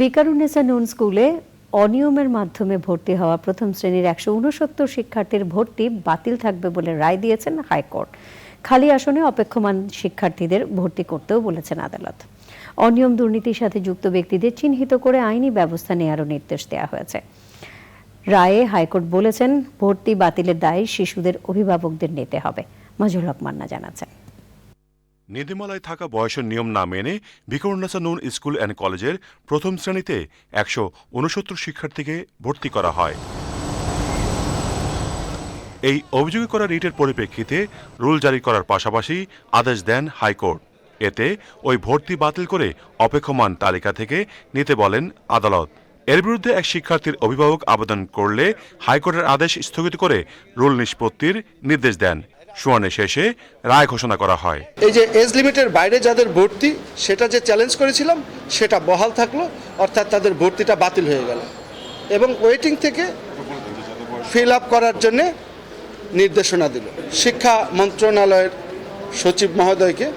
ভিকারুন্নেসা নুন স্কুলে অনিয়মের মাধ্যমে ভর্তি হওয়া প্রথম শ্রেণির একশো উনসত্তর শিক্ষার্থীর ভর্তি বাতিল থাকবে বলে রায় দিয়েছেন হাইকোর্ট। খালি আসনে অপেক্ষমান শিক্ষার্থীদের ভর্তি করতেও বলেছেন আদালত। অনিয়ম দুর্নীতির সাথে যুক্ত ব্যক্তিদের চিহ্নিত করে আইনি ব্যবস্থা নেওয়ারও নির্দেশ দেওয়া হয়েছে। রায়ে হাইকোর্ট বলেছেন, ভর্তি বাতিলের দায় শিশুদের অভিভাবকদের নিতে হবে। মাজুল হক মান্না জানাচ্ছেন। নীতিমালায় থাকা বয়সের নিয়ম না মেনে ভিকরুন্নাসা নুন স্কুল অ্যান্ড কলেজের প্রথম শ্রেণীতে একশো উনসত্তর শিক্ষার্থীকে ভর্তি করা হয়। এই অভিযোগে করা রিটের পরিপ্রেক্ষিতে রুল জারি করার পাশাপাশি আদেশ দেন হাইকোর্ট। এতে ওই ভর্তি বাতিল করে অপেক্ষমান তালিকা থেকে নিতে বলেন আদালত। এর বিরুদ্ধে এক শিক্ষার্থীর অভিভাবক আবেদন করলে হাইকোর্টের আদেশ স্থগিত করে রুল নিষ্পত্তির নির্দেশ দেন। শুনানি শেষে রায় ঘোষণা করা হয়। এই যে এজ লিমিটের বাইরে যাদের ভর্তি, সেটা যে চ্যালেঞ্জ করেছিলাম, সেটা বহাল থাকল, অর্থাৎ তাদের ভর্তিটা বাতিল হয়ে গেল। এবং ওয়েটিং থেকে ফিল আপ করার জন্যে নির্দেশনা দিল। শিক্ষা মন্ত্রণালয়ের সচিব মহোদয়কে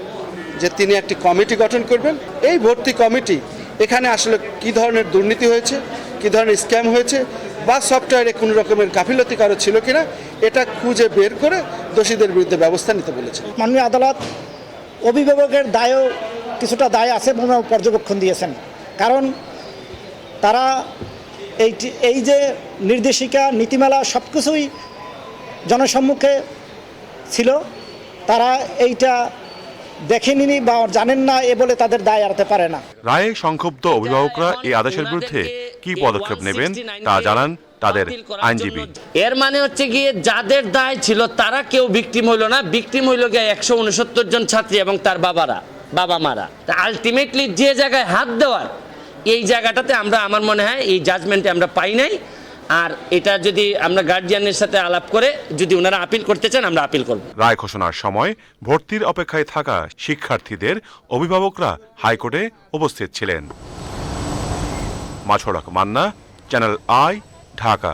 যে তিনি একটি কমিটি গঠন করবেন। এই ভর্তি কমিটি এখানে আসলে কি ধরনের দুর্নীতি হয়েছে, কি ধরনের স্ক্যাম হয়েছে, বা সফটওয়্যারে কোনো রকমের গাফিলতি কারও ছিল কিনা, এটা খুঁজে বের করে দোষীদের বিরুদ্ধে ব্যবস্থা নিতে বলেছে মাননীয় আদালত অভিভাবকের দায়ও কিছুটা দায় আছে বলে পর্যবেক্ষণ দিয়েছেন। কারণ তারা এই এই যে নির্দেশিকা নীতিমালা সব কিছুই জনসম্মুখে ছিল তারা এইটা দেখেনি বা জানেন না এ বলে তাদের দায় এড়াতে পারে না। রায়ে সংক্ষুব্ধ অভিভাবকরা এই আদেশের বিরুদ্ধে কি পদক্ষেপ নেবেন তা জানান তাদের আইনজীবী। এর মানে হচ্ছে গিয়ে যাদের দায় ছিল তারা কেউ বিক্রিম হইল না। ভিকটিম হইল গিয়ে একশো উনসত্তর জন ছাত্রী এবং তার বাবারা বাবা মারা। তা আলটিমেটলি যে জায়গায় হাত দেওয়ার এই জায়গাটাতে আমরা আমার মনে হয় এই জাজমেন্টে আমরা পাই নাই। আর এটা যদি আমরা গার্জিয়ানের সাথে আলাপ করে যদি ওনারা আপিল করতে চান আমরা আপিল করব। রায় ঘোষণার সময় ভর্তির অপেক্ষায় থাকা শিক্ষার্থীদের অভিভাবকরা হাইকোর্টে উপস্থিত ছিলেন। মাছড়ক মান্না চ্যানেল আই ঢাকা।